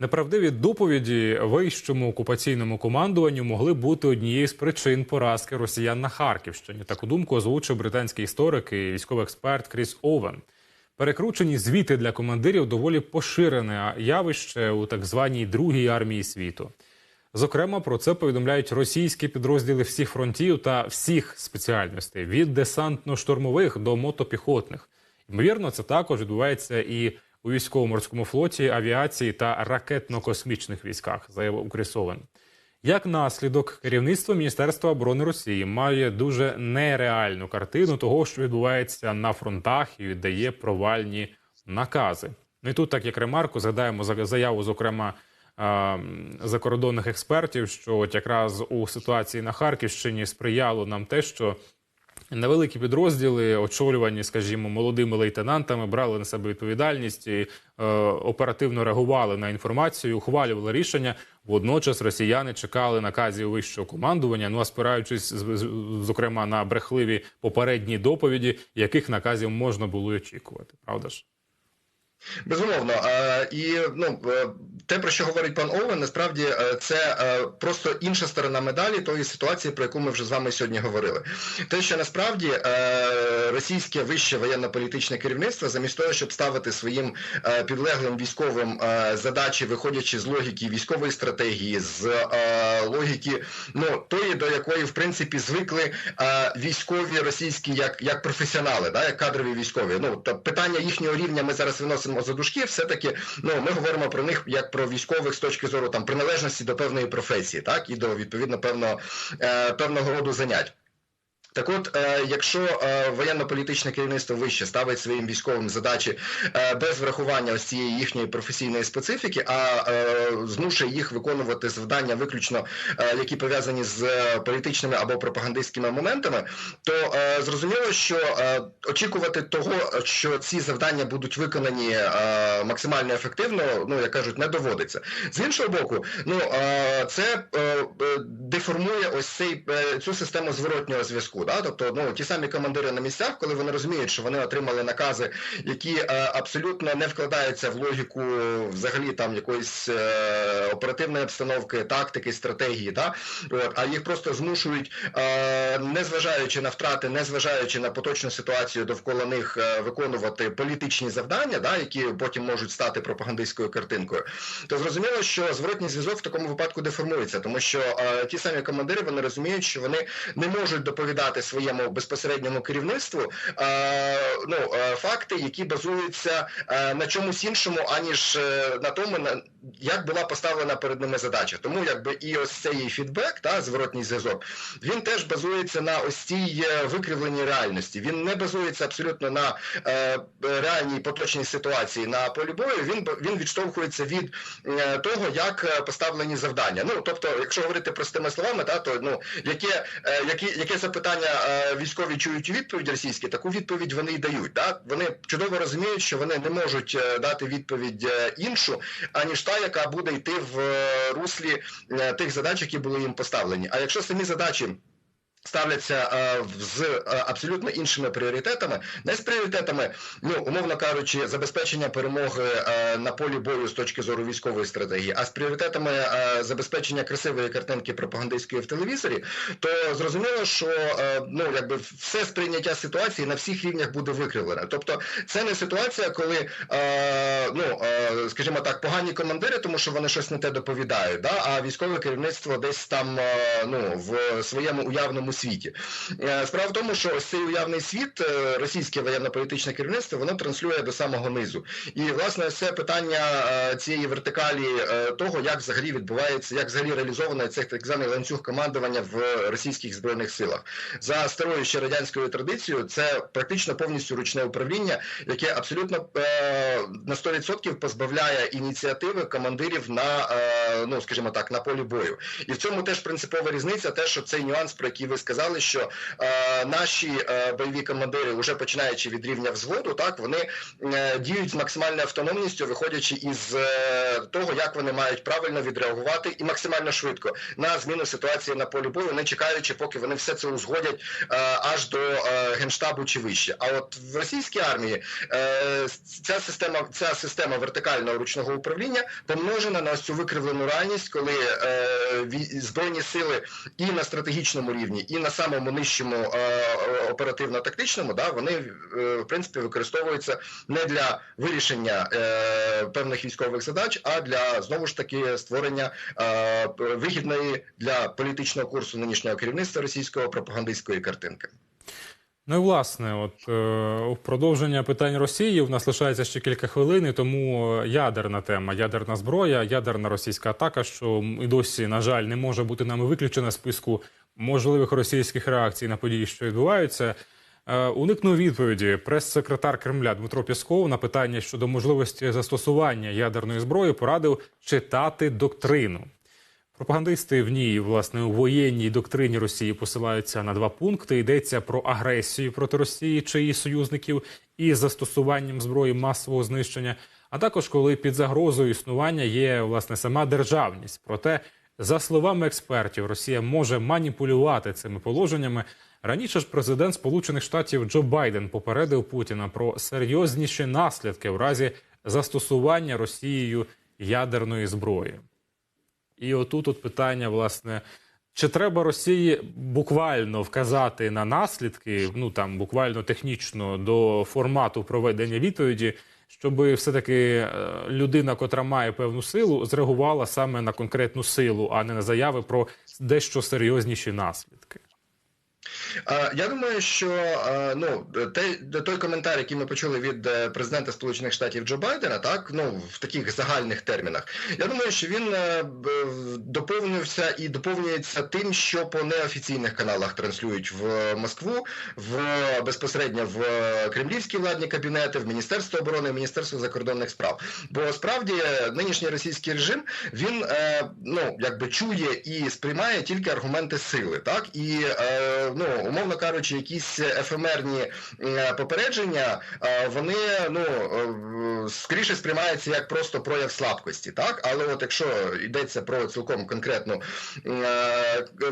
Неправдиві доповіді вищому окупаційному командуванню могли бути однією з причин поразки росіян на Харківщині. Таку думку озвучив британський історик і військовий експерт Кріс Овен. Перекручені звіти для командирів доволі поширене явище у так званій другій армії світу. Зокрема, про це повідомляють російські підрозділи всіх фронтів та всіх спеціальностей від десантно-штурмових до мотопіхотних. Ймовірно, це також відбувається і у військово-морському флоті, авіації та ракетно-космічних військах, заявив Крісовен. Як наслідок, керівництво Міністерства оборони Росії має дуже нереальну картину того, що відбувається на фронтах, і віддає провальні накази. Ну і тут, так як ремарку, згадаємо заяву, зокрема закордонних експертів, що от якраз у ситуації на Харківщині сприяло нам те, що Невеликі підрозділи, очолювані, скажімо, молодими лейтенантами, брали на себе відповідальність і е, оперативно реагували на інформацію, ухвалювали рішення. Водночас росіяни чекали наказів вищого командування. Ну а спираючись зокрема на брехливі попередні доповіді, яких наказів можна було очікувати, правда ж? Безумовно, і ну е, те, про що говорить пан Овен, насправді е, це е, просто інша сторона медалі тої ситуації, про яку ми вже з вами сьогодні говорили. Те, що насправді російське вище воєнно-політичне керівництво, замість того, щоб ставити своїм підлеглим військовим задачі, виходячи з логіки військової стратегії, з логіки, ну тої, до якої в принципі звикли військові російські як, як професіонали, да, як кадрові військові. Ну то питання їхнього рівня ми зараз виносимо за дужки, все таки ну ми говоримо про них як про військових з точки зору там приналежності до певної професії, так і до відповідно певного е, певного роду занять. Так от, е, якщо е, воєнно-політичне керівництво вище ставить своїм військовим задачі е, без врахування ось цієї їхньої професійної специфіки, а змушує їх виконувати завдання виключно, які пов'язані з політичними або пропагандистськими моментами, то зрозуміло, що очікувати того, що ці завдання будуть виконані максимально ефективно, ну як кажуть, не доводиться. З іншого боку, ну це деформує ось цей цю систему зворотнього зв'язку. Да? Тобто, ну ті самі командири на місцях, коли вони розуміють, що вони отримали накази, які е, абсолютно не вкладаються в логіку взагалі там якоїсь е, оперативної обстановки, тактики, стратегії, да? От, а їх просто змушують, е, незважаючи на втрати, незважаючи на поточну ситуацію довкола них, е, виконувати політичні завдання, да, які потім можуть стати пропагандистською картинкою, то зрозуміло, що зворотній зв'язок в такому випадку деформується, тому що е, ті самі командири вони розуміють, що вони не можуть доповідати своєму безпосередньому керівництву е, ну, е, факти, які базуються е, на чомусь іншому, аніж на тому, на як була поставлена перед ними задача. Тому якби і ось цей фідбек, та зворотній зв'язок, він теж базується на ось цій е, викривленій реальності. Він не базується абсолютно на е, реальній поточній ситуації на полі бою. Він він відштовхується від е, того, як е, поставлені завдання. Ну тобто, якщо говорити простими словами, та то ну яке, е, яке, яке запитання е, військові чують у відповідь російські, таку відповідь вони й дають. Да? Вони чудово розуміють, що вони не можуть е, дати відповідь іншу, аніж та, яка буде йти в е, руслі е, тих задач, які були їм поставлені. А якщо самі задачі ставляться е, з е, абсолютно іншими пріоритетами, не з пріоритетами, ну умовно кажучи, забезпечення перемоги е, на полі бою з точки зору військової стратегії, а з пріоритетами е, забезпечення красивої картинки пропагандистської в телевізорі, то зрозуміло, що е, ну якби все сприйняття ситуації на всіх рівнях буде викривлене. Тобто, це не ситуація, коли е, ну е, скажімо так, погані командири, тому що вони щось не те доповідають, да, а військове керівництво десь там е, ну в своєму уявному світі. Е, Справа в тому, що ось цей уявний світ, е, російське воєнно-політичне керівництво, воно транслює до самого низу. І власне це питання е, цієї вертикалі того, як взагалі відбувається, як взагалі реалізовано цей так званий ланцюг командування в російських збройних силах. За старою ще радянською традицією, це практично повністю ручне управління, яке абсолютно на 100% позбавляє ініціативи командирів на ну скажімо так на полі бою. І в цьому теж принципова різниця, те, що цей нюанс, про який ви сказали, що е, наші е, бойові командири, вже починаючи від рівня взводу, так вони е, діють з максимальною автономністю, виходячи із е, того, як вони мають правильно відреагувати і максимально швидко на зміну ситуації на полі бою, не чекаючи, поки вони все це узгодять е, аж до е, генштабу чи вище. А от в російській армії е, ця система, ця система вертикального ручного управління помножена на ось цю викривлену реальність, коли е, збройні сили і на стратегічному рівні, і на самому нижчому е, оперативно-тактичному, да, вони е, в принципі використовуються не для вирішення е, певних військових задач, а для знову ж таки створення е, вигідної для політичного курсу нинішнього керівництва російського пропагандистської картинки. Ну і власне, от е, продовження питань Росії в нас лишається ще кілька хвилин, і тому е, ядерна тема, ядерна зброя, ядерна російська атака, що і досі, на жаль, не може бути нами виключена списку можливих російських реакцій на події, що відбуваються. Е, уникнув відповіді прес-секретар Кремля Дмитро Пісков на питання щодо можливості застосування ядерної зброї порадив читати доктрину. Пропагандисти в ній, власне, у воєнній доктрині Росії посилаються на два пункти. Йдеться про агресію проти Росії чи її союзників із застосуванням зброї масового знищення, а також коли під загрозою існування є власне сама державність. Проте, за словами експертів, Росія може маніпулювати цими положеннями. Раніше ж президент Сполучених Штатів Джо Байден попередив Путіна про серйозніші наслідки в разі застосування Росією ядерної зброї. І отут от питання, власне, чи треба Росії буквально вказати на наслідки, ну там буквально технічно до формату проведення відповіді, щоб все-таки е, людина, котра має певну силу, зреагувала саме на конкретну силу, а не на заяви про дещо серйозніші наслідки. Е, Я думаю, що е, ну те- той коментар, який ми почули від е, президента Сполучених Штатів Джо Байдена, так ну в таких загальних термінах, я думаю, що він доповнився і доповнюється тим, що по неофіційних каналах транслюють в Москву, в безпосередньо в кремлівські владні кабінети, в Міністерство оборони, в Міністерство закордонних справ. Бо справді нинішній російський режим він ну якби чує і сприймає тільки аргументи сили, так і ну умовно кажучи, якісь ефемерні е, попередження, е, вони ну е, скоріше сприймаються як просто прояв слабкості, так але от якщо йдеться про цілком конкретну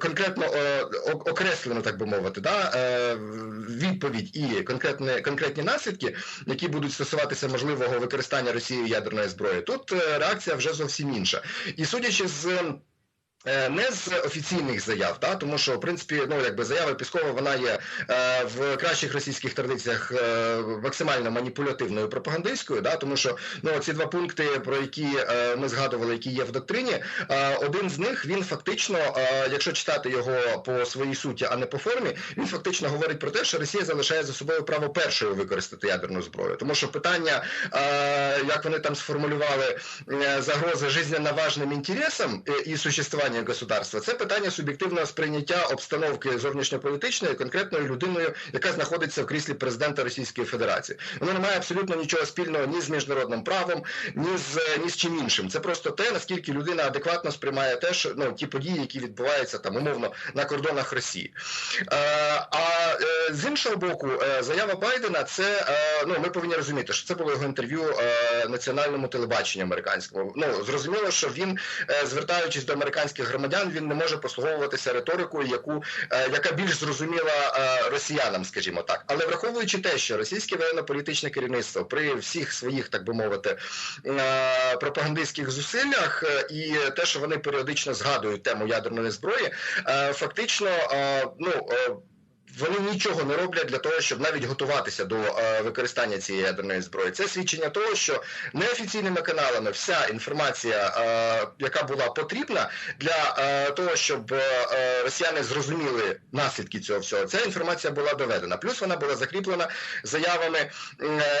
конкретно окреслену, так би мовити, да, відповідь і конкретні, конкретні наслідки, які будуть стосуватися можливого використання Росією ядерної зброї, тут реакція вже зовсім інша. І судячи з Не з офіційних заяв, та тому що в принципі, ну якби заява Піскова, вона є е, в кращих російських традиціях е, максимально маніпулятивною пропагандистською, да, тому що ну ці два пункти, про які е, ми згадували, які є в доктрині, е, один з них він фактично, е, якщо читати його по своїй суті, а не по формі, він фактично говорить про те, що Росія залишає за собою право першою використати ядерну зброю, тому що питання, е, як вони там сформулювали е, загрози жизненно важним інтересам е, і существування государства, це питання суб'єктивного сприйняття обстановки зовнішньополітичної конкретною людиною, яка знаходиться в кріслі президента Російської Федерації. Воно не має абсолютно нічого спільного ні з міжнародним правом, ні з ні з чим іншим. Це просто те, наскільки людина адекватно сприймає те, що ну ті події, які відбуваються там умовно на кордонах Росії. Е, а е, з іншого боку, е, заява Байдена, це ну ми повинні розуміти, що це було його інтерв'ю національному телебаченню американському. Ну зрозуміло, що він, звертаючись до американських громадян, він не може послуговуватися риторикою, яку е, яка більш зрозуміла е, росіянам, скажімо так. Але враховуючи те, що російське воєнно-політичне керівництво при всіх своїх, так би мовити, е, пропагандистських зусиллях і те, що вони періодично згадують тему ядерної зброї, фактично, ну. Вони нічого не роблять для того, щоб навіть готуватися до е, використання цієї ядерної зброї. Це свідчення того, що неофіційними каналами вся інформація, е, яка була потрібна для е, того, щоб росіяни зрозуміли наслідки цього всього, ця інформація була доведена. Плюс вона була закріплена заявами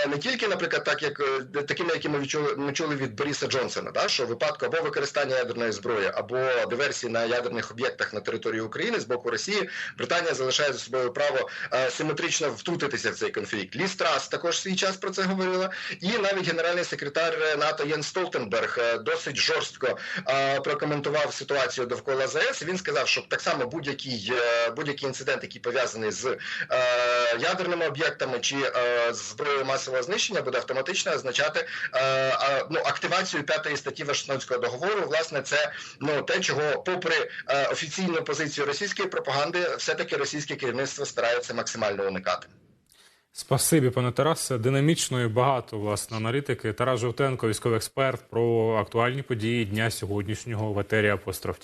не тільки, наприклад, так як такими, які ми відчули, ми чули від Бориса Джонсона, да, що випадку або використання ядерної зброї, або диверсії на ядерних об'єктах на території України з боку Росії, Британія залишає за собою собою право е, симетрично втрутитися в цей конфлікт. Лі Страс також свій час про це говорила, і навіть генеральний секретар НАТО Єн Столтенберг е, досить жорстко е, прокоментував ситуацію довкола ЗАЕС. Він сказав, що так само будь-який будь-який інцидент, який пов'язаний з ядерними об'єктами чи е, зброєю масового знищення, буде автоматично означати ну, активацію п'ятої статті Вашингтонського договору. Власне, це ну те, чого, попри офіційну позицію російської пропаганди, все таки російське керівництво старається максимально уникати. Спасибі, пане Тарасе. Динамічно і багато власне аналітики. Тарас Жовтенко, військовий експерт, про актуальні події дня сьогоднішнього в етері Апостроф.